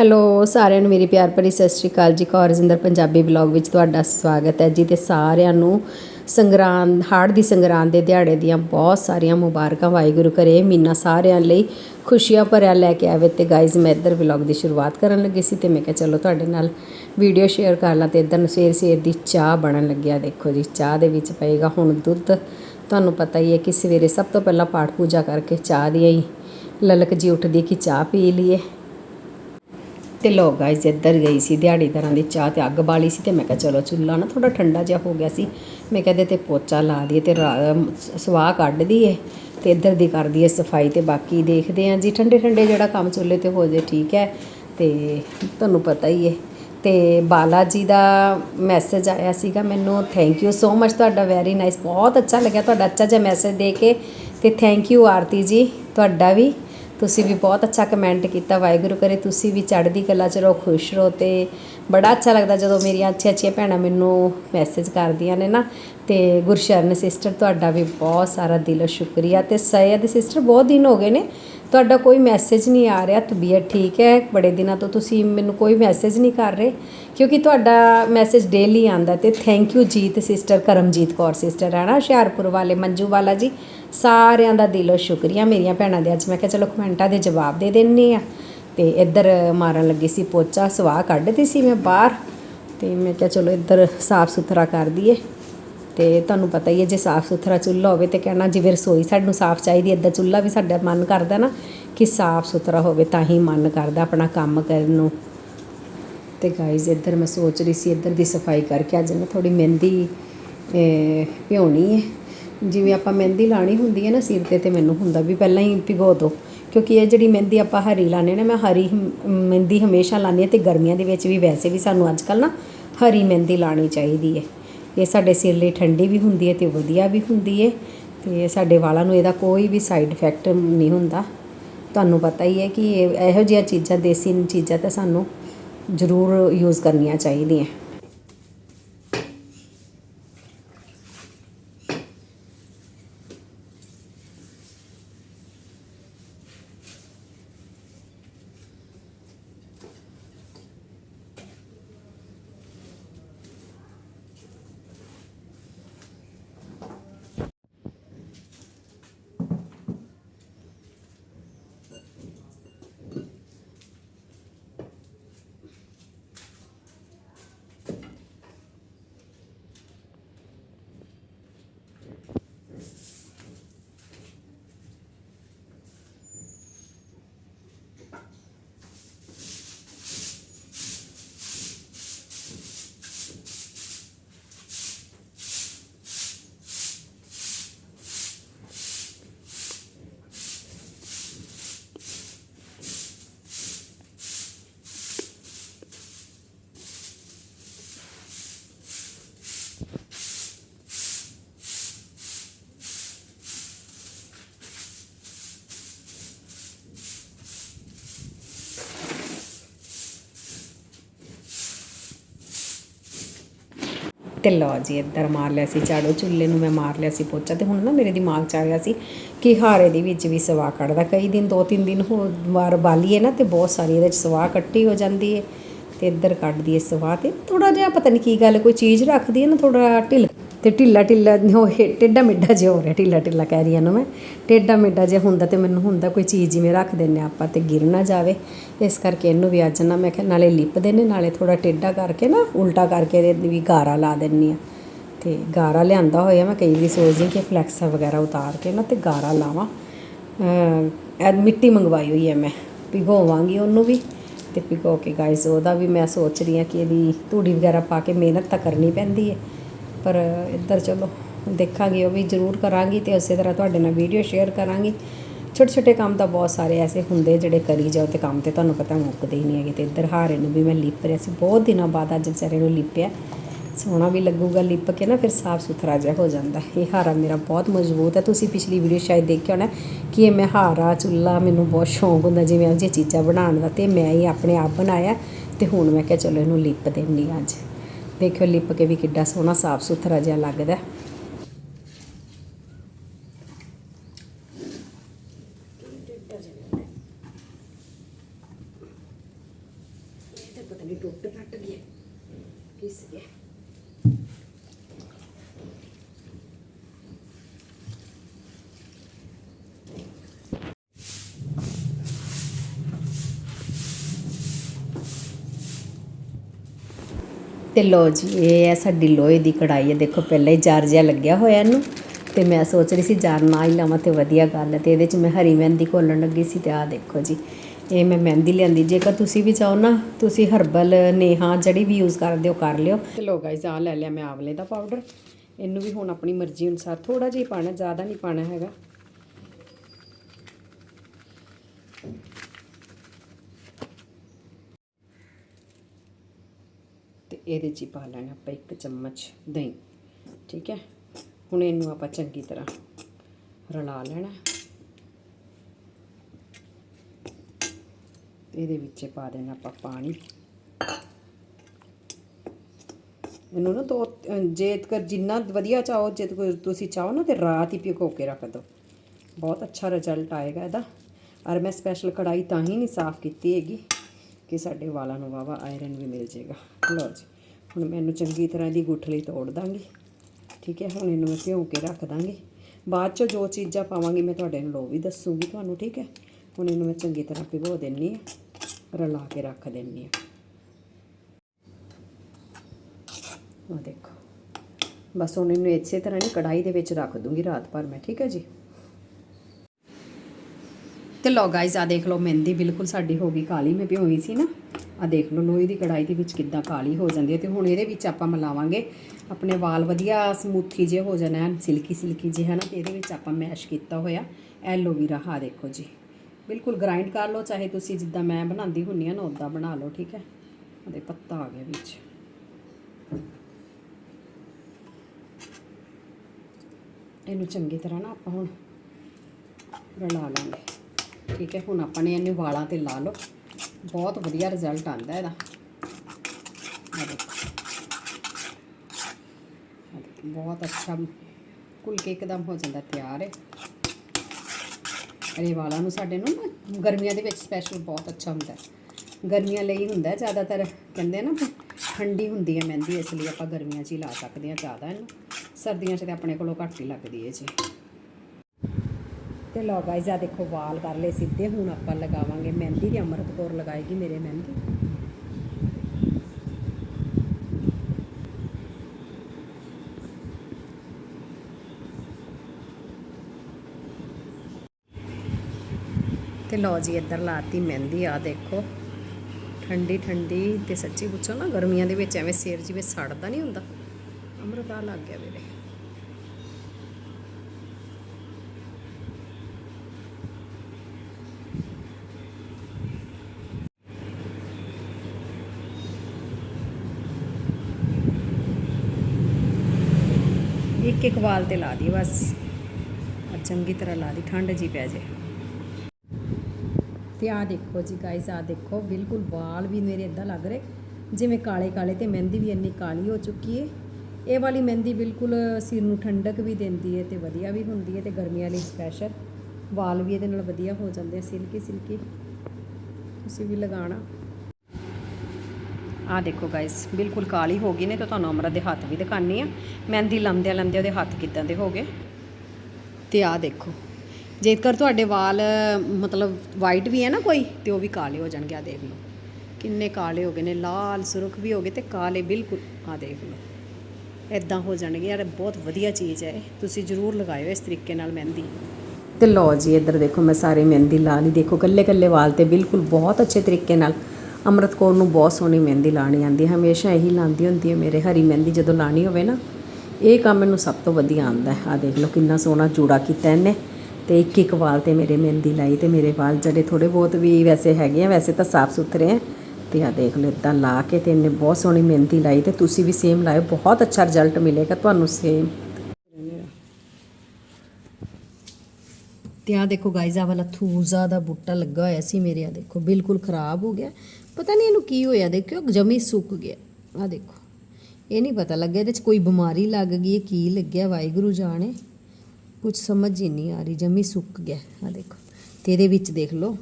Hello, ਸਾਰਿਆਂ ਨੂੰ ਮੇਰੀ ਪਿਆਰ ਭਰੀ ਸਤਿ ਸ਼੍ਰੀ ਅਕਾਲ ਜੀ। ਕੌਰ ਰਜਿੰਦਰ ਪੰਜਾਬੀ ਵਲੌਗ ਵਿੱਚ ਤੁਹਾਡਾ ਸਵਾਗਤ ਹੈ ਜੀ ਤੇ ਸਾਰਿਆਂ ਨੂੰ ਸੰਗਰਾਂਦ, ਹਾੜ ਦੀ ਸੰਗਰਾਂਦ ਦੇ ਦਿਹਾੜੇ ਦੀਆਂ ਬਹੁਤ ਸਾਰੀਆਂ ਮੁਬਾਰਕਾਂ ਵਾਹਿਗੁਰੂ ਕਰੇ। ਮਹੀਨਾ ਸਾਰਿਆਂ ਲਈ ਖੁਸ਼ੀਆਂ ਭਰਿਆ ਲੈ ਕੇ ਆਵੇ ਤੇ ਗਾਇਜ਼ ਮੈਂ ਇੱਧਰ ਵਲੌਗ ਦੀ ਸ਼ੁਰੂਆਤ ਕਰਨ ਲੱਗੀ ਸੀ ਤੇ ਮੈਂ ਕਿਹਾ ਚਲੋ ਤੁਹਾਡੇ ਨਾਲ ਵੀਡੀਓ ਸ਼ੇਅਰ ਕਰ ਲਾਂ ਤੇ ਇੱਧਰ ਨੂੰ ਸਵੇਰ ਸਵੇਰ ਦੀ ਚਾਹ ਬਣਨ ਲੱਗਿਆ। ਦੇਖੋ ਜੀ, ਚਾਹ ਦੇ ਵਿੱਚ ਪਏਗਾ ਹੁਣ ਦੁੱਧ। ਤੁਹਾਨੂੰ ਪਤਾ ਹੀ ਹੈ ਕਿ ਸਵੇਰੇ ਸਭ ਤੋਂ ਪਹਿਲਾਂ ਪਾਠ ਪੂਜਾ ਕਰਕੇ ਚਾਹ ਦੀ ਹੀ ਲਲਕ ਜੀ ਉੱਠਦੀ ਕਿ ਚਾਹ ਪੀ ਲਈਏ। ਤੇ ਲੋ ਗਾਇਸ ਇੱਧਰ ਗਈ ਸੀ ਦਿਹਾੜੀ ਤਰ੍ਹਾਂ ਦੀ ਚਾਹ ਤੇ ਅੱਗ ਬਾਲੀ ਸੀ ਤੇ ਮੈਂ ਕਿਹਾ ਚਲੋ ਚੁੱਲ੍ਹਾ ਨਾ ਥੋੜਾ ਠੰਡਾ ਜਿਹਾ ਹੋ ਗਿਆ ਸੀ। ਮੈਂ ਕਹਿੰਦੇ ਤੇ ਪੋਚਾ ਲਾ ਦਈਏ ਤੇ ਰਾ- ਸਵਾਹ ਕੱਢ ਦਈਏ ਤੇ ਇੱਧਰ ਦੀ ਕਰ ਦਈਏ ਸਫ਼ਾਈ ਤੇ ਬਾਕੀ ਦੇਖਦੇ ਆਂ ਜੀ। ਠੰਡੇ ਠੰਡੇ ਜਿਹੜਾ ਕੰਮ ਚੁੱਲ੍ਹੇ ਤੇ ਹੋ ਜੇ ਠੀਕ ਹੈ ਤੇ ਤੁਹਾਨੂੰ ਪਤਾ ਹੀ ਹੈ। ਤੇ ਬਾਲਾ ਜੀ ਦਾ ਮੈਸੇਜ ਆਇਆ ਸੀਗਾ ਮੈਨੂੰ ਥੈਂਕ ਯੂ ਸੋ ਮਚ ਤੁਹਾਡਾ ਵੈਰੀ ਨਾਈਸ ਬਹੁਤ ਅੱਛਾ ਲੱਗਿਆ ਤੁਹਾਡਾ ਅੱਛਾ ਜਿਹਾ ਮੈਸੇਜ ਦੇ ਕੇ ਤੇ ਥੈਂਕ ਯੂ ਆਰਤੀ ਜੀ, ਤੁਹਾਡਾ ਵੀ। ਤੁਸੀਂ ਵੀ ਬਹੁਤ ਅੱਛਾ ਕਮੈਂਟ ਕੀਤਾ, ਵਾਹਿਗੁਰੂ ਕਰੇ ਤੁਸੀਂ ਵੀ ਚੜ੍ਹਦੀ ਕਲਾ ਚ ਰਹੋ, ਖੁਸ਼ ਰਹੋ ਤੇ ਬੜਾ ਅੱਛਾ ਲੱਗਦਾ ਜਦੋਂ ਮੇਰੀਆਂ ਅੱਛੀਆਂ ਅੱਛੀਆਂ ਭੈਣਾਂ ਮੈਨੂੰ ਮੈਸੇਜ ਕਰਦੀਆਂ ਨੇ ਨਾ। ਤੇ ਗੁਰਸ਼ਰਨ ਸਿਸਟਰ ਤੁਹਾਡਾ ਵੀ ਬਹੁਤ ਸਾਰਾ ਦਿਲੋਂ ਸ਼ੁਕਰੀਆ ਤੇ ਸੈਦ ਸਿਸਟਰ ਬਹੁਤ ਦਿਨ ਹੋ ਗਏ ਨੇ, ਤੁਹਾਡਾ ਕੋਈ ਮੈਸੇਜ ਨਹੀਂ ਆ ਰਿਹਾ, ਤਬੀਅਤ ਠੀਕ ਹੈ, ਬੜੇ ਦਿਨਾਂ ਤੋਂ ਤੁਸੀਂ ਮੈਨੂੰ ਕੋਈ ਮੈਸੇਜ ਨਹੀਂ ਕਰ ਰਹੇ, ਕਿਉਂਕਿ ਤੁਹਾਡਾ ਮੈਸੇਜ ਡੇਲੀ ਆਂਦਾ ਤੇ thank you Jeet sister Karamjeet Kaur sister ਹੈ ਨਾ, ਹੁਸ਼ਿਆਰਪੁਰ ਵਾਲੇ ਮੰਜੂ ਵਾਲਾ ਜੀ, ਸਾਰਿਆਂ ਦਾ ਦਿਲੋਂ ਸ਼ੁਕਰੀਆ, ਮੇਰੀਆਂ ਭੈਣਾਂ ਦੇ ਅੱਜ ਮੈਂ ਕਿਹਾ ਚਲੋ ਕਮੈਂਟਾਂ ਦੇ ਜਵਾਬ ਦੇ ਦਿੰਨੀ ਆ, ਤੇ ਇੱਧਰ ਮਾਰਨ ਲੱਗੀ ਸੀ ਪੋਚਾ, ਸਵਾਹ ਕੱਢਦੀ ਸੀ ਮੈਂ ਬਾਹਰ, ਤੇ ਮੈਂ ਕਿਹਾ ਚਲੋ ਇੱਧਰ ਸਾਫ਼ ਸੁਥਰਾ ਕਰ ਦਈਏ। ਤੇ ਤੁਹਾਨੂੰ ਪਤਾ ਹੀ ਹੈ ਜੇ ਸਾਫ਼ ਸੁਥਰਾ ਚੁੱਲ੍ਹਾ ਹੋਵੇ ਤੇ ਕਹਿਣਾ ਜਿਵੇਂ ਰਸੋਈ ਸਾਨੂੰ ਸਾਫ਼ ਚਾਹੀਦੀ ਇੱਦਾਂ ਚੁੱਲ੍ਹਾ ਵੀ ਸਾਡਾ ਮਨ ਕਰਦਾ ਨਾ ਕਿ ਸਾਫ਼ ਸੁਥਰਾ ਹੋਵੇ ਤਾਂ ਹੀ ਮਨ ਕਰਦਾ ਆਪਣਾ ਕੰਮ ਕਰਨ ਨੂੰ। ਤੇ ਗਾਈਜ਼ ਇੱਧਰ ਮੈਂ ਸੋਚ ਰਹੀ ਸੀ ਇੱਧਰ ਦੀ ਸਫ਼ਾਈ ਕਰਕੇ ਅੱਜ ਨਾ ਥੋੜੀ ਮਹਿੰਦੀ ਅਹ, ਭਿਉਣੀ ਹੈ। ਜਿਵੇਂ ਆਪਾਂ ਮਹਿੰਦੀ ਲਾਣੀ ਹੁੰਦੀ ਹੈ ਨਾ ਸਿਰ ਤੇ ਤੇ ਮੈਨੂੰ ਹੁੰਦਾ ਵੀ ਪਹਿਲਾਂ ਹੀ ਭਿਗੋ ਦਿਓ ਕਿਉਂਕਿ ਇਹ ਜਿਹੜੀ ਮਹਿੰਦੀ ਆਪਾਂ ਹਰੀ ਲਾਣੇ ਨਾ ਮੈਂ ਹਰੀ ਮਹਿੰਦੀ ਹਮੇਸ਼ਾ ਲਾਉਂਦੀ ਹਾਂ ਤੇ ਗਰਮੀਆਂ ਦੇ ਵਿੱਚ ਵੀ ਵੈਸੇ ਵੀ ਸਾਨੂੰ ਅੱਜ ਕੱਲ ਨਾ ਹਰੀ ਮਹਿੰਦੀ ਲਾਣੀ ਚਾਹੀਦੀ ਹੈ। ਇਹ ਸਾਡੇ ਸਿਰ ਲਈ ਠੰਡੀ ਵੀ ਹੁੰਦੀ ਹੈ ਤੇ ਵਧੀਆ ਵੀ ਹੁੰਦੀ ਹੈ ਤੇ ਸਾਡੇ ਵਾਲਾਂ ਨੂੰ ਇਹਦਾ ਕੋਈ ਵੀ ਸਾਈਡ ਇਫੈਕਟ ਨਹੀਂ ਹੁੰਦਾ। ਤੁਹਾਨੂੰ ਪਤਾ ਹੀ ਹੈ ਕਿ ਇਹੋ ਜਿਹੀਆਂ ਚੀਜ਼ਾਂ, ਦੇਸੀ ਚੀਜ਼ਾਂ ਤਾਂ ਸਾਨੂੰ ਜ਼ਰੂਰ ਯੂਜ਼ ਕਰਨੀਆਂ ਚਾਹੀਦੀਆਂ। ਤੇ ਲਓ ਜੀ, ਇੱਧਰ ਮਾਰ ਲਿਆ ਸੀ, ਝਾੜੂ ਚੁੱਲ੍ਹੇ ਨੂੰ ਮੈਂ ਮਾਰ ਲਿਆ ਸੀ ਪੋਚਾ ਤੇ ਹੁਣ ਨਾ ਮੇਰੇ ਦਿਮਾਗ 'ਚ ਆ ਰਿਹਾ ਸੀ ਕਿ ਹਾਰੇ ਦੇ ਵਿੱਚ ਵੀ ਸਵਾਹ ਕੱਢਦਾ। ਕਈ ਦਿਨ, ਦੋ ਤਿੰਨ ਦਿਨ ਹੋ ਵਾਰ ਬਾਲੀਏ ਨਾ ਤੇ ਬਹੁਤ ਸਾਰੀ ਇਹਦੇ 'ਚ ਸਵਾਹ ਇਕੱਠੀ ਹੋ ਜਾਂਦੀ ਹੈ ਤੇ ਇੱਧਰ ਕੱਢਦੀ ਹੈ ਸਵਾਹ ਤੇ ਥੋੜਾ ਜਿਹਾ ਪਤਾ ਨਹੀਂ ਕੀ ਗੱਲ, ਕੋਈ ਚੀਜ਼ ਰੱਖਦੀ ਹੈ ਨਾ ਥੋੜਾ ਢਿੱਲ ਤੇ ਢਿੱਲਾ ਢਿੱਲਾ ਹੋ ਟੇਡਾ ਮਿੱਡਾ ਜਿਹਾ ਹੋ ਰਿਹਾ, ਢਿੱਲਾ ਢਿੱਲਾ ਕਹਿ ਰਹੀ ਹਾਂ ਨਾ ਮੈਂ। ਟੇਡਾ ਮਿੱਡਾ ਜਿਹਾ ਹੁੰਦਾ ਤੇ ਮੈਨੂੰ ਹੁੰਦਾ ਕੋਈ ਚੀਜ਼ ਜਿਵੇਂ ਰੱਖ ਦਿੰਨੇ ਆਪਾਂ ਤੇ ਗਿਰ ਨਾ ਜਾਵੇ। ਇਸ ਕਰਕੇ ਇਹਨੂੰ ਵੀ ਅੱਜ ਨਾ ਮੈਂ ਕਿਹਾ ਨਾਲੇ ਲਿਪਦੇ ਨੇ, ਨਾਲੇ ਥੋੜਾ ਟੇਡਾ ਕਰਕੇ ਨਾ ਉਲਟਾ ਕਰਕੇ ਇਹਦੇ ਵੀ ਗਾਰਾ ਲਾ ਦਿੰਨੀ ਆ ਤੇ ਗਾਰਾ ਲਿਆਂਦਾ ਹੋਇਆ ਮੈਂ ਕਈ ਵਾਰੀ ਸੋਚਦੀ ਕਿ ਫਲੈਕਸਾ ਵਗੈਰਾ ਉਤਾਰ ਕੇ ਨਾ ਤੇ ਗਾਰਾ ਲਾਵਾਂ। ਐ ਮਿੱਟੀ ਮੰਗਵਾਈ ਹੋਈ ਹੈ ਮੈਂ, ਭਿਗੋਵਾਂਗੀ ਉਹਨੂੰ ਵੀ। ਤੇ ਭਿਗੋ ਕੇ ਗਾਇਸ ਉਹਦਾ ਵੀ ਮੈਂ ਸੋਚ ਰਹੀ ਹਾਂ ਕਿ ਇਹਦੀ ਧੂੜੀ ਵਗੈਰਾ ਪਾ ਕੇ ਮਿਹਨਤ ਤਾਂ ਕਰਨੀ ਪੈਂਦੀ ਹੈ। ਪਰ ਇੱਧਰ ਚਲੋ, ਦੇਖਾਂਗੇ, ਉਹ ਵੀ ਜ਼ਰੂਰ ਕਰਾਂਗੀ ਤੇ ਉਸੇ ਤਰ੍ਹਾਂ ਤੁਹਾਡੇ ਨਾਲ ਵੀਡੀਓ ਸ਼ੇਅਰ ਕਰਾਂਗੀ। ਛੋਟੇ ਛੋਟੇ ਕੰਮ ਤਾਂ ਬਹੁਤ ਸਾਰੇ ਐਸੇ ਹੁੰਦੇ ਜਿਹੜੇ ਕਰੀ ਜਾਓ ਤੇ ਕੰਮ ਤੇ ਤੁਹਾਨੂੰ ਪਤਾ ਮੁੱਕਦੇ ਹੀ ਨਹੀਂ ਹੈਗੇ ਤੇ ਇੱਧਰ ਹਾਰੇ ਨੂੰ ਵੀ ਮੈਂ ਲਿਪ ਰਿਹਾ ਸੀ, ਬਹੁਤ ਦਿਨਾਂ ਬਾਅਦ ਅੱਜ ਵਿਚਾਰੇ ਨੂੰ ਲਿਪਿਆ। ਸੋਹਣਾ ਵੀ ਲੱਗੂਗਾ ਲਿਪ ਕੇ ਨਾ, ਫਿਰ ਸਾਫ਼ ਸੁਥਰਾ ਜਿਹਾ ਹੋ ਜਾਂਦਾ। ਇਹ ਹਾਰਾ ਮੇਰਾ ਬਹੁਤ ਮਜ਼ਬੂਤ ਹੈ, ਤੁਸੀਂ ਪਿਛਲੀ ਵੀਡੀਓ ਸ਼ਾਇਦ ਦੇਖਿਆ ਹੋਣਾ, ਕਿ ਇਹ ਮੈਂ ਹਾਰਾ ਚੁੱਲਾ ਮੈਨੂੰ ਬਹੁਤ ਸ਼ੌਂਕ ਹੁੰਦਾ ਜਿਵੇਂ ਇਹੋ ਜਿਹੀਆਂ ਚੀਜ਼ਾਂ ਬਣਾਉਣ ਦਾ ਤੇ ਮੈਂ ਹੀ ਆਪਣੇ ਆਪ ਬਣਾਇਆ ਤੇ ਹੁਣ ਮੈਂ ਕਿਹਾ ਚਲੋ ਇਹਨੂੰ ਲਿਪ ਦੇਣੀ ਅੱਜ। ਦੇਖਿਓ ਲਿਪ ਕੇ ਵੀ ਕਿੱਡਾ ਸੋਹਣਾ ਸਾਫ਼ ਸੁਥਰਾ ਜਿਹਾ ਲੱਗਦਾ। ਪਤਾ ਨਹੀਂ ਟੁੱਟ ਟੱਟ ਗਿਆ। ਕਿਸ ਗਿਆ? ਤੇ ਲੋ ਜੀ, ਇਹ ਹੈ ਸਾਡੀ ਲੋਹੇ ਦੀ ਕੜਾਈ ਹੈ। ਦੇਖੋ, ਪਹਿਲਾਂ ਹੀ ਜਾਰ ਜਿਹਾ ਲੱਗਿਆ ਹੋਇਆ ਇਹਨੂੰ ਤੇ ਮੈਂ ਸੋਚ ਰਹੀ ਸੀ ਜਾਰ ਨਾ ਹੀ ਲਾਵਾਂ ਤੇ ਵਧੀਆ ਗੱਲ ਹੈ। ਤੇ ਇਹਦੇ ਚ ਮੈਂ ਹਰੀ ਮਹਿੰਦੀ ਘੋਲਣ ਲੱਗੀ ਸੀ ਤੇ ਆਹ ਦੇਖੋ ਜੀ, ਇਹ ਮੈਂ ਮਹਿੰਦੀ ਲਿਆਂਦੀ। ਜੇਕਰ ਤੁਸੀਂ ਵੀ ਚਾਹੋ ਨਾ, ਤੁਸੀਂ ਹਰਬਲ, ਨੇਹਾ ਜਿਹੜੀ ਵੀ ਯੂਜ਼ ਕਰਦੇ ਹੋ, ਕਰ ਲਿਓ। ਤੇ ਲੋ ਗਾਇਜ਼ ਆ ਲੈ ਲਿਆ ਮੈਂ ਆਵਲੇ ਦਾ ਪਾਊਡਰ ਇਹਨੂੰ ਵੀ ਹੁਣ ਆਪਣੀ ਮਰਜ਼ੀ ਅਨੁਸਾਰ ਥੋੜਾ ਜਿਹਾ ਹੀ ਪਾਣਾ, ਜ਼ਿਆਦਾ ਨਹੀਂ ਪਾਣਾ ਹੈਗਾ। ਇਹਦੇ 'ਚ ਹੀ ਪਾ ਲੈਣਾ ਆਪਾਂ ਇੱਕ ਚਮਚ ਦਹੀਂ, ਠੀਕ ਹੈ? ਹੁਣ ਇਹਨੂੰ ਆਪਾਂ ਚੰਗੀ ਤਰ੍ਹਾਂ ਰਲਾ ਲੈਣਾ। ਇਹਦੇ ਵਿੱਚ ਪਾ ਦੇਣਾ ਆਪਾਂ ਪਾਣੀ। ਇਹਨੂੰ ਨਾ ਦੋ, ਜੇ ਕਰ ਜਿੰਨਾ ਵਧੀਆ ਚਾਹੋ, ਜੇ ਤੁ- ਤੁਸੀਂ ਚਾਹੋ ਨਾ ਤੇ ਰਾਤ ਹੀ ਭਿਗੋ ਕੇ ਰੱਖ ਦਿਓ। ਬਹੁਤ ਅੱਛਾ ਰਿਜ਼ਲਟ ਆਏਗਾ ਇਹਦਾ। ਔਰ ਮੈਂ ਸਪੈਸ਼ਲ ਕੜਾਈ ਤਾਂ ਹੀ ਨਹੀਂ ਸਾਫ਼ ਕੀਤੀ ਹੈਗੀ। ਕਿ ਸਾਡੇ ਵਾਲਾਂ ਨੂੰ ਵਾਵਾ ਆਇਰਨ ਵੀ ਮਿਲ ਜਾਏਗਾ। ਲਓ ਜੀ, ਹੁਣ ਮੈਨੂੰ ਚੰਗੀ ਤਰ੍ਹਾਂ ਇਹਦੀ ਗੁਠਲੀ ਤੋੜ ਦਾਂਗੀ। ਠੀਕ ਹੈ, ਹੁਣ ਇਹਨੂੰ ਮੈਂ ਭਿਉਂ ਕੇ ਰੱਖ ਦਾਂਗੀ। ਬਾਅਦ ਚ ਜੋ ਚੀਜ਼ਾਂ ਪਾਵਾਂਗੀ ਮੈਂ ਤੁਹਾਡੇ ਨੂੰ ਲੋ ਵੀ ਦੱਸੂਗੀ ਤੁਹਾਨੂੰ, ਠੀਕ ਹੈ? ਹੁਣ ਇਹਨੂੰ ਮੈਂ ਚੰਗੀ ਤਰ੍ਹਾਂ ਭਿਗੋ ਦਿੰਨੀ ਆ ਰਲਾ ਕੇ ਰੱਖ ਦਿੰਨੀ ਆ ਆ ਦੇਖੋ, ਬਸ ਹੁਣ ਇਹਨੂੰ ਇਸੇ ਤਰ੍ਹਾਂ ਨਹੀਂ ਕੜਾਈ ਦੇ ਵਿੱਚ ਰੱਖ ਦੂੰਗੀ ਰਾਤ ਭਰ ਮੈਂ, ਠੀਕ ਹੈ ਜੀ? ਤੇ ਲੋ ਗਾਇਜ਼ ਆ ਦੇਖ ਲਓ, ਮਹਿੰਦੀ ਬਿਲਕੁਲ ਸਾਡੀ ਹੋ ਗਈ ਕਾਲੀ, ਮੈਂ ਭਿਓਈ ਸੀ ਨਾ। ਆ ਦੇਖ ਲਓ, ਲੋਹੇ ਦੀ ਕੜਾਈ ਦੇ ਵਿੱਚ ਕਿੱਦਾਂ ਕਾਲੀ ਹੋ ਜਾਂਦੀ ਹੈ ਤੇ ਹੁਣ ਇਹਦੇ ਵਿੱਚ ਆਪਾਂ ਮਿਲਾਵਾਂਗੇ ਆਪਣੇ ਵਾਲ ਵਧੀਆ ਸਮੂਥੀ ਜੇ ਹੋ ਜਾਣਾ ਸਿਲਕੀ ਸਿਲਕੀ ਜੇ ਹਨਾ, ਤੇ ਇਹਦੇ ਵਿੱਚ ਆਪਾਂ ਮੈਸ਼ ਕੀਤਾ ਹੋਇਆ ਐਲੋਵੀਰਾ ਆ ਦੇਖੋ ਜੀ, ਬਿਲਕੁਲ ਗ੍ਰਾਈਂਡ ਕਰ ਲਓ, ਚਾਹੇ ਤੁਸੀਂ ਜਿੱਦਾਂ ਮੈਂ ਬਣਾਉਂਦੀ ਹੁੰਨੀ ਆ ਨਾ ਉਦਾਂ ਬਣਾ ਲਓ, ਠੀਕ ਹੈ? ਉਹਦੇ ਪੱਤਾ ਆ ਗਿਆ ਵਿੱਚ। ਇਹਨੂੰ ਚੰਗੀ ਤਰ੍ਹਾਂ ਨਾ ਆਪਾਂ ਹੁਣ ਰਲਾ ਲਾਂਗੇ। ਠੀਕ ਹੈ, ਹੁਣ ਆਪਾਂ ਨੇ ਇਹਨੂੰ ਵਾਲਾਂ ਤੇ ਲਾ ਲਓ। ਬਹੁਤ ਵਧੀਆ ਰਿਜ਼ਲਟ ਆਂਦਾ ਇਹਦਾ। ਬਹੁਤ ਅੱਛਾ ਕੁਲ ਕੇ ਇੱਕਦਮ ਹੋ ਜਾਂਦਾ, ਤਿਆਰ ਹੈ ਇਹ ਵਾਲਾਂ ਨੂੰ ਸਾਡੇ ਨੂੰ ਨਾ ਗਰਮੀਆਂ ਦੇ ਵਿੱਚ ਸਪੈਸ਼ਲ ਬਹੁਤ ਅੱਛਾ ਹੁੰਦਾ। ਹੈ ਗਰਮੀਆਂ ਲਈ ਹੁੰਦਾ ਜ਼ਿਆਦਾਤਰ, ਕਹਿੰਦੇ ਨਾ ਠੰਡੀ ਹੁੰਦੀ ਹੈ ਮਹਿੰਦੀ, ਇਸ ਲਈ ਆਪਾਂ ਗਰਮੀਆਂ 'ਚ ਹੀ ਲਾ ਸਕਦੇ ਹਾਂ ਜ਼ਿਆਦਾ ਇਹਨੂੰ। ਸਰਦੀਆਂ 'ਚ ਤੇ ਆਪਣੇ ਕੋਲੋਂ ਘੱਟ ਹੀ ਲੱਗਦੀ ਹੈ ਜੀ ਤੇ ਲਓ ਗਾਇਜ਼ ਆ ਦੇਖੋ ਵਾਲ ਕਰ ਲਏ ਸਿੱਧੇ, ਹੁਣ ਆਪਾਂ ਲਗਾਵਾਂਗੇ ਮਹਿੰਦੀ ਦੀ ਅਮਰਤ ਕੌਰ ਲਗਾਏਗੀ ਮੇਰੇ ਮਹਿੰਦੀ। ਤੇ ਲਓ ਜੀ, ਇੱਧਰ ਲਾਤੀ ਮਹਿੰਦੀ ਆ ਦੇਖੋ। ਠੰਡੀ ਠੰਡੀ ਤੇ ਸੱਚੀ ਪੁੱਛੋ ਨਾ, ਗਰਮੀਆਂ ਦੇ ਵਿੱਚ ਐਵੇਂ ਸਿਰ ਜਿਵੇਂ ਸੜਦਾ ਨਹੀਂ ਹੁੰਦਾ। ਅੰਮ੍ਰਿਤ ਆ ਲੱਗ ਗਿਆ ਮੇਰੇ। ਇੱਕ ਇੱਕ ਵਾਲ ਤੇ ਲਾ ਦੀ ਬਸ। ਔਰ ਚੰਗੀ ਤਰ੍ਹਾਂ ਲਾ ਦੀ, ਠੰਡ ਜੀ ਪੈ ਜੇ। ਤੇ ਆ ਦੇਖੋ ਜੀ ਗਾਇਸ ਆ ਦੇਖੋ, ਬਿਲਕੁਲ ਵਾਲ ਵੀ ਮੇਰੇ ਇਦਾਂ ਲੱਗ ਰਹੇ, ਜਿਵੇਂ ਕਾਲੇ ਕਾਲੇ ਤੇ ਮਹਿੰਦੀ ਵੀ ਇੰਨੀ ਕਾਲੀ ਹੋ ਚੁੱਕੀ ਹੈ ਇਹ ਵਾਲੀ ਮਹਿੰਦੀ ਬਿਲਕੁਲ ਸਿਰ ਨੂੰ ਠੰਡਕ ਵੀ ਦਿੰਦੀ ਹੈ ਤੇ ਵਧੀਆ ਵੀ ਹੁੰਦੀ ਹੈ ਤੇ ਗਰਮੀਆਂ ਲਈ ਸਪੈਸ਼ਲ ਵਾਲ ਵੀ ਇਹਦੇ ਨਾਲ ਵਧੀਆ ਹੋ ਜਾਂਦੇ ਸਿਲਕੀ ਸਿਲਕੀ। ਤੁਸੀਂ ਵੀ ਲਗਾਣਾ ਆ ਦੇਖੋ ਗਾਇਸ ਬਿਲਕੁਲ ਕਾਲੀ ਹੋ ਗਈ ਨੇ ਤਾਂ ਤੁਹਾਨੂੰ ਅਮਰਤ ਦੇ ਹੱਥ ਵੀ ਦਿਖਾਣੀ ਆ ਮਹਿੰਦੀ ਲੰਮਦੇ ਲਾਉਂਦੇ ਉਹਦੇ ਹੱਥ ਕਿੱਦਾਂ ਦੇ ਹੋ ਗਏ। ਤੇ ਆ ਦੇਖੋ, ਜੇਕਰ ਤੁਹਾਡੇ ਵਾਲ, ਮਤਲਬ ਵਾਈਟ ਵੀ ਹੈ ਨਾ ਕੋਈ, ਤੇ ਉਹ ਵੀ ਕਾਲੇ ਹੋ ਜਾਣਗੇ ਆ ਦੇਖ ਲਓ। ਕਿੰਨੇ ਕਾਲੇ ਹੋ ਗਏ ਨੇ, ਲਾਲ ਸੁਰਖ ਵੀ ਹੋ ਗਏ ਤੇ ਕਾਲੇ ਬਿਲਕੁਲ ਆ ਦੇਖ ਲਓ। ਇਦਾਂ ਹੋ ਜਾਣਗੇ, ਯਾਰ ਬਹੁਤ ਵਧੀਆ ਚੀਜ਼ ਹੈ, ਤੁਸੀਂ ਜ਼ਰੂਰ ਲਗਾਇਓ ਇਸ ਤਰੀਕੇ ਨਾਲ ਮਹਿੰਦੀ। ਤੇ ਲਓ ਜੀ, ਇੱਧਰ ਦੇਖੋ ਮੈਂ ਸਾਰੇ ਮਹਿੰਦੀ ਲਾ ਲਈ। ਦੇਖੋ ਕੱਲੇ ਕੱਲੇ ਵਾਲ ਤੇ ਬਿਲਕੁਲ ਬਹੁਤ ਅੱਛੇ ਤਰੀਕੇ ਨਾਲ ਅੰਮ੍ਰਿਤ ਕੌਰ ਨੂੰ ਬਹੁਤ ਸੋਹਣੀ ਮਹਿੰਦੀ ਲਾਣੀ ਆਂਦੀ ਹੈ, ਹਮੇਸ਼ਾ ਇਹੀ ਲਾਉਂਦੀ ਹੁੰਦੀ ਹੈ ਮੇਰੇ ਹਰੀ ਮਹਿੰਦੀ ਜਦੋਂ ਲਾਣੀ ਹੋਵੇ ਨਾ, ਇਹ ਕੰਮ ਮੈਨੂੰ ਸਭ ਤੋਂ ਵਧੀਆ ਆਂਦਾ ਹੈ। ਆ ਦੇਖ ਲਓ ਕਿੰਨਾ ਸੋਹਣਾ ਜੂੜਾ ਕੀਤਾ ਇਹਨੇ ਤੇ ਇੱਕ ਇੱਕ ਵਾਲ ਤੇ ਮੇਰੇ ਮਹਿੰਦੀ ਲਾਈ ਤੇ ਮੇਰੇ ਵਾਲ ਜਿਹੜੇ ਥੋੜੇ ਬਹੁਤ ਵੀ ਵੈਸੇ ਹੈਗੇ ਆ, ਵੈਸੇ ਤਾਂ ਸਾਫ਼ ਸੁਥਰੇ ਆ। ਤੇ ਆ ਦੇਖ ਲਓ ਇਦਾਂ ਲਾ ਕੇ ਤੇ ਇਹਨੇ ਬਹੁਤ ਸੋਹਣੀ ਮਹਿੰਦੀ ਲਾਈ ਤੇ ਤੁਸੀਂ ਵੀ ਸੇਮ ਲਾਇਓ, ਬਹੁਤ ਅੱਛਾ ਰਿਜ਼ਲਟ ਮਿਲੇਗਾ ਤੁਹਾਨੂੰ ਸੇਮ ਤੇ ਆ ਦੇਖੋ ਗਾਇਜ਼ ਆ ਵਾਲਾ ਥੂਜ਼ਾ ਦਾ ਬੂਟਾ ਲੱਗਾ ਹੋਇਆ ਸੀ ਮੇਰੇ ਆ ਦੇਖੋ ਬਿਲਕੁਲ ਖਰਾਬ ਹੋ ਗਿਆ। ਪਤਾ ਨਹੀਂ ਇਹਨੂੰ ਕੀ ਹੋਇਆ, ਦੇਖਿਓ ਜਮੀ ਸੁੱਕ ਗਿਆ। ਆ ਦੇਖੋ, ਇਹ ਨਹੀਂ ਪਤਾ ਲੱਗਿਆ ਇਹਦੇ ਚ ਕੋਈ ਬਿਮਾਰੀ ਲੱਗ ਗਈ ਹੈ ਕੀ ਲੱਗਿਆ, ਵਾਹਿਗੁਰੂ ਜਾਣੇ। ਕੁਝ ਸਮਝ ਹੀ ਨਹੀਂ ਆ ਰਹੀ, ਜਮੀ ਸੁੱਕ ਗਿਆ। ਆ ਦੇਖੋ, ਤੇ ਇਹਦੇ ਵਿੱਚ ਦੇਖ ਲਓ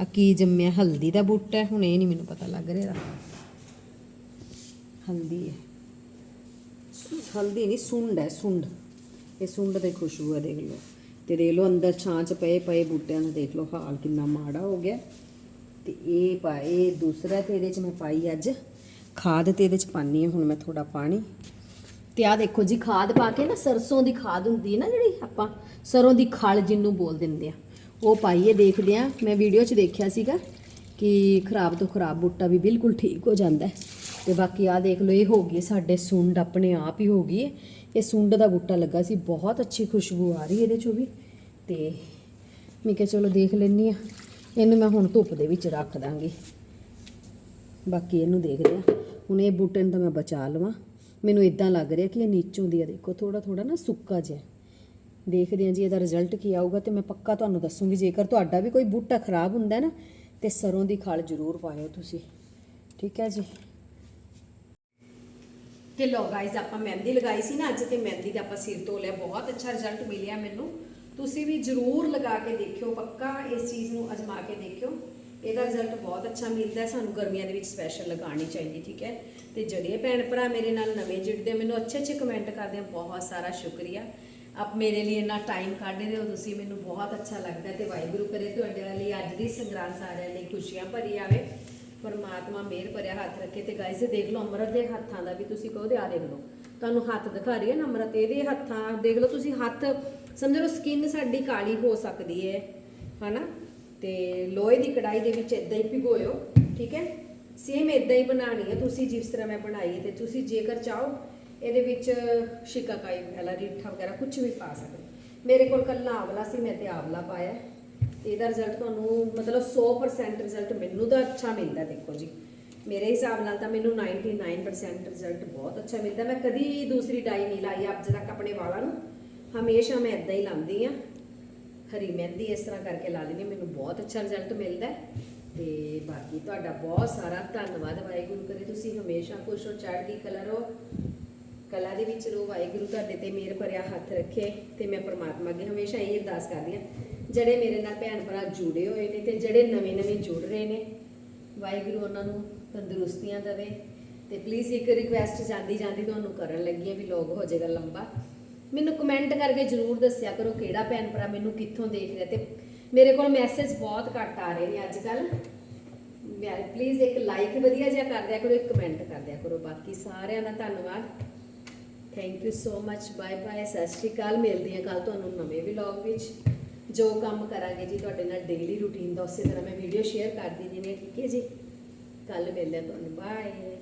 ਆ ਕੀ ਜੰਮਿਆ, ਹਲਦੀ ਦਾ ਬੂਟਾ ਹੁਣ ਇਹ ਨਹੀਂ ਮੈਨੂੰ ਪਤਾ ਲੱਗ ਰਿਹਾ ਹਲਦੀ ਹੈ। ਹਲਦੀ ਨਹੀਂ, ਸੁੰਡ ਹੈ, ਸੁੰਡ। ਇਹ ਸੁੰਡ ਦੀ ਖੁਸ਼ਬੂ ਹੈ ਦੇਖ ਲਓ। ਤੇ ਦੇਖ ਲਓ, ਅੰਦਰ ਛਾਂ ਚ ਪਏ ਪਏ ਬੂਟਿਆਂ ਦਾ ਦੇਖ ਲਓ, ਹਾਲ ਕਿੰਨਾ ਮਾੜਾ ਹੋ ਗਿਆ। ਤੇ ਇਹ ਪਾਏ ਦੂਸਰਾ ਤੇ ਇਹਦੇ ਚ ਮੈਂ ਪਾਈ ਅੱਜ। ਖਾਦ ਤੇ ਇਹਦੇ ਚ ਪਾਣੀ ਹੈ ਹੁਣ ਮੈਂ ਥੋੜਾ ਪਾਣੀ। ਤੇ ਆ ਦੇਖੋ ਜੀ, ਖਾਦ ਪਾ ਕੇ ਨਾ ਸਰਸੋਂ ਦੀ ਖਾਦ ਹੁੰਦੀ ਹੈ ਨਾ ਜਿਹੜੀ ਆਪਾਂ, ਸਰੋਂ ਦੀ ਖਲ ਜਿਹਨੂੰ ਬੋਲ ਦਿੰਦੇ ਆ। ਉਹ ਪਾਈਏ, ਦੇਖਦੇ ਆ ਮੈਂ ਵੀਡੀਓ 'ਚ ਦੇਖਿਆ ਸੀਗਾ ਕਿ ਖਰਾਬ ਤੋਂ ਖਰਾਬ ਬੂਟਾ ਵੀ ਬਿਲਕੁਲ ਠੀਕ ਹੋ ਜਾਂਦਾ ਹੈ। ਤੇ ਬਾਕੀ ਆ ਦੇਖ ਲਓ, ਇਹ ਹੋ ਗਈ ਸਾਡੇ ਸੁੰਡ, ਆਪਣੇ ਆਪ ਹੀ ਹੋ ਗਈ ਹੈ। ਇਹ ਸੁੰਡ ਦਾ ਬੂਟਾ ਲੱਗਾ ਸੀ, ਬਹੁਤ ਅੱਛੀ ਖੁਸ਼ਬੂ ਆ ਰਹੀ ਇਹਦੇ 'ਚੋਂ ਵੀ। ਤੇ ਮੈਂ ਕਿਹਾ ਚਲੋ ਦੇਖ ਲੈਣੀ ਆ ਇਹਨੂੰ ਮੈਂ ਹੁਣ ਧੁੱਪ ਦੇ ਵਿੱਚ ਰੱਖ ਦਾਂਗੀ। ਬਾਕੀ ਇਹਨੂੰ ਦੇਖਦੇ ਆ ਹੁਣ ਇਹ ਬੂਟੇ ਨੂੰ ਤਾਂ ਮੈਂ ਬਚਾ ਲਵਾਂ। ਮੈਨੂੰ ਇਦਾਂ ਲੱਗ ਰਿਹਾ ਕਿ ਇਹ ਨੀਚੋਂ ਦੀ ਆ। ਦੇਖੋ ਥੋੜਾ ਥੋੜਾ ਨਾ ਸੁੱਕਾ ਜਿਹਾ। ਦੇਖਦੇ ਹਾਂ ਜੀ ਇਹਦਾ ਰਿਜ਼ਲਟ ਕੀ ਆਊਗਾ ਤੇ ਮੈਂ ਪੱਕਾ ਤੁਹਾਨੂੰ ਦੱਸੂਗੀ। ਜੇਕਰ ਤੁਹਾਡਾ ਵੀ ਕੋਈ ਬੂਟਾ ਖਰਾਬ ਹੁੰਦਾ ਨਾ, ਤੇ ਸਰੋਂ ਦੀ ਖਲ ਜ਼ਰੂਰ ਪਾਇਓ ਤੁਸੀਂ। ਠੀਕ ਹੈ ਜੀ? ਤੇ ਲੋ ਗਾਇਜ਼ ਆਪਾਂ ਮਹਿੰਦੀ ਲਗਾਈ ਸੀ ਨਾ ਅੱਜ ਤੇ ਮਹਿੰਦੀ ਦਾ ਆਪਾਂ ਸਿਰ ਧੋ ਲਿਆ। ਬਹੁਤ ਅੱਛਾ ਰਿਜ਼ਲਟ ਮਿਲਿਆ ਮੈਨੂੰ। ਤੁਸੀਂ ਵੀ ਜ਼ਰੂਰ ਲਗਾ ਕੇ ਦੇਖਿਓ, ਪੱਕਾ ਇਸ ਚੀਜ਼ ਨੂੰ ਅਜਮਾ ਕੇ ਦੇਖਿਓ। ਇਹਦਾ ਰਿਜ਼ਲਟ ਬਹੁਤ ਅੱਛਾ ਮਿਲਦਾ ਹੈ, ਸਾਨੂੰ ਗਰਮੀਆਂ ਦੇ ਵਿੱਚ ਸਪੈਸ਼ਲ ਲਗਾਉਣੀ ਚਾਹੀਦੀ, ਠੀਕ ਹੈ। ਤੇ ਜਿਹੜੇ ਭੈਣ ਭਰਾ ਮੇਰੇ ਨਾਲ ਨਵੇਂ ਜੁੜਦੇ, ਮੈਨੂੰ ਅੱਛੇ ਅੱਛੇ ਕਮੈਂਟ ਕਰਦੇ ਆ, ਬਹੁਤ ਸਾਰਾ ਸ਼ੁਕਰੀਆ। ਆਪ ਮੇਰੇ ਲਈ ਇੰਨਾ ਟਾਈਮ ਕੱਢ ਰਹੇ ਹੋ ਤੁਸੀਂ ਮੈਨੂੰ ਬਹੁਤ ਅੱਛਾ ਲੱਗਦਾ ਹੈ ਤੇ ਵਾਹਿਗੁਰੂ ਕਰੇ ਤੁਹਾਡੇ ਲਈ ਅੱਜ ਦੀ ਸੰਗਰਾਂਦ ਸਾਰਿਆਂ ਲਈ ਖੁਸ਼ੀਆਂ ਭਰੀ ਆਵੇ। ਪਰਮਾਤਮਾ ਮਿਹਰ ਭਰਿਆ ਹੱਥ ਰੱਖੇ ਤੇ ਗਾਇਸ ਦੇਖ ਲਓ ਅੰਮ੍ਰਿਤ ਦੇ ਹੱਥਾਂ ਦਾ ਵੀ ਤੁਸੀਂ ਕਹੋ ਦੇ ਆ ਦੇਖ ਲਓ। ਤੁਹਾਨੂੰ ਹੱਥ ਦਿਖਾ ਰਹੀ ਹੈ ਨਾ ਅੰਮ੍ਰਿਤ, ਇਹਦੇ ਹੱਥਾਂ, ਦੇਖ ਲਓ ਤੁਸੀਂ ਹੱਥ ਸਮਝ ਲਓ ਸਕਿਨ ਸਾਡੀ ਕਾਲੀ ਹੋ ਸਕਦੀ ਹੈ, ਹਨਾ? ਤੇ ਲੋਹੇ ਦੀ ਕੜਾਈ ਦੇ ਵਿੱਚ ਇਦਾਂ ਹੀ ਭਿਗੋਇਓ, ਠੀਕ ਹੈ? ਸੇਮ ਇਦਾਂ ਹੀ ਬਣਾਣੀ ਹੈ, ਤੁਸੀਂ ਜਿਸ ਤਰ੍ਹਾਂ ਮੈਂ ਬਣਾਈ ਹੈ ਤੇ ਤੁਸੀਂ ਜੇਕਰ ਚਾਹੋ, ਇਹਦੇ ਵਿੱਚ ਸ਼ਿਕਾਕਾਈ ਵਗੈਰਾ ਰੀਠਾ ਵਗੈਰਾ ਕੁਝ ਵੀ ਪਾ ਸਕਦੇ ਮੇਰੇ ਕੋਲ ਕੱਲਾ ਆਵਲਾ ਸੀ, ਮੈਂ ਤੇ ਆਵਲਾ ਪਾਇਆ ਇਹਦਾ ਰਿਜ਼ਲਟ ਤੁਹਾਨੂੰ ਮਤਲਬ 100% ਰਿਜ਼ਲਟ ਮੈਨੂੰ ਤਾਂ ਅੱਛਾ ਮਿਲਦਾ, ਦੇਖੋ ਜੀ। ਮੇਰੇ ਹਿਸਾਬ ਨਾਲ ਤਾਂ ਮੈਨੂੰ 99% ਰਿਜ਼ਲਟ ਬਹੁਤ ਅੱਛਾ ਮਿਲਦਾ। ਮੈਂ ਕਦੀ ਦੂਸਰੀ ਡਾਈ ਨਹੀਂ ਲਾਈ, ਅੱਜ ਤੱਕ ਆਪਣੇ ਵਾਲਾਂ ਨੂੰ। ਹਮੇਸ਼ਾ ਮੈਂ ਇਦਾਂ ਹੀ ਲਾਉਂਦੀ ਆ ਹਰੀ ਮਹਿੰਦੀ ਇਸ ਤਰ੍ਹਾਂ ਕਰਕੇ ਲਾ ਲੈਣੀ ਮੈਨੂੰ ਬਹੁਤ ਅੱਛਾ ਰਿਜ਼ਲਟ ਮਿਲਦਾ ਹੈ। ਤੇ ਬਾਕੀ ਤੁਹਾਡਾ ਬਹੁਤ ਸਾਰਾ ਧੰਨਵਾਦ ਵਾਹਿਗੁਰੂ ਕਰੇ। ਤੁਸੀਂ ਹਮੇਸ਼ਾ ਖੁਸ਼ ਹੋ, ਚੜ੍ਹਦੀ ਕਲਾ ਰਹੋ। ਕਲਾ ਦੇ ਵਿੱਚ ਰਹੋ। ਵਾਹਿਗੁਰੂ ਤੁਹਾਡੇ ਤੇ ਮਿਹਰ ਭਰਿਆ ਹੱਥ ਰੱਖੇ। ਤੇ ਮੈਂ ਪਰਮਾਤਮਾ ਅੱਗੇ ਹਮੇਸ਼ਾ ਇਹ ਅਰਦਾਸ ਕਰਦੀ ਹਾਂ। ਜਿਹੜੇ ਮੇਰੇ ਨਾਲ ਭੈਣ ਭਰਾ ਜੁੜੇ ਹੋਏ ਨੇ ਤੇ ਜਿਹੜੇ ਨਵੇਂ-ਨਵੇਂ ਜੁੜ ਰਹੇ ਨੇ, ਵਾਹਿਗੁਰੂ ਉਹਨਾਂ ਨੂੰ ਤੰਦਰੁਸਤੀਆਂ ਦੇਵੇ। ਤੇ ਪਲੀਜ਼ ਇੱਕ ਰਿਕੁਐਸਟ ਜਾਂਦੀ ਜਾਂਦੀ ਤੁਹਾਨੂੰ ਕਰਨ ਲੱਗੀ ਹਾਂ ਵੀ ਲੋਗ ਹੋ ਜਾਏਗਾ ਲੰਬਾ। ਮੈਨੂੰ ਕਮੈਂਟ ਕਰਕੇ ਜਰੂਰ ਦੱਸਿਆ ਕਰੋ ਕਿਹੜਾ ਭੈਣ ਭਰਾ ਮੈਨੂੰ ਕਿੱਥੋਂ ਦੇਖ ਰਿਹਾ ਤੇ ਮੇਰੇ ਕੋਲ ਮੈਸੇਜ ਬਹੁਤ ਘੱਟ ਆ ਰਹੇ ਨੇ ਅੱਜ ਕੱਲ ਪਲੀਜ਼ ਇੱਕ ਲਾਈਕ ਵਧੀਆ ਜਿਹਾ ਕਰ ਦਿਆ ਕਰੋ, ਇੱਕ ਕਮੈਂਟ ਕਰ ਦਿਆ ਕਰੋ। ਬਾਕੀ ਸਾਰਿਆਂ ਦਾ ਧੰਨਵਾਦ। Thank you so much bye bye ਸਤਿ ਸ਼੍ਰੀ ਅਕਾਲ। ਮਿਲਦੀ ਹਾਂ ਕੱਲ ਤੁਹਾਨੂੰ ਨਵੇਂ ਵਲੌਗ ਵਿੱਚ। ਜੋ ਕੰਮ ਕਰਾਂਗੇ ਜੀ, ਤੁਹਾਡੇ ਨਾਲ ਡੇਲੀ ਰੂਟੀਨ ਦਾ, ਉਸੇ ਤਰ੍ਹਾਂ ਮੈਂ ਵੀਡੀਓ ਸ਼ੇਅਰ ਕਰਦੀ ਜੀ ਨੇ ਠੀਕ ਹੈ ਜੀ। ਕੱਲ ਮਿਲਦੇ ਹਾਂ ਤੁਹਾਨੂੰ। ਬਾਏ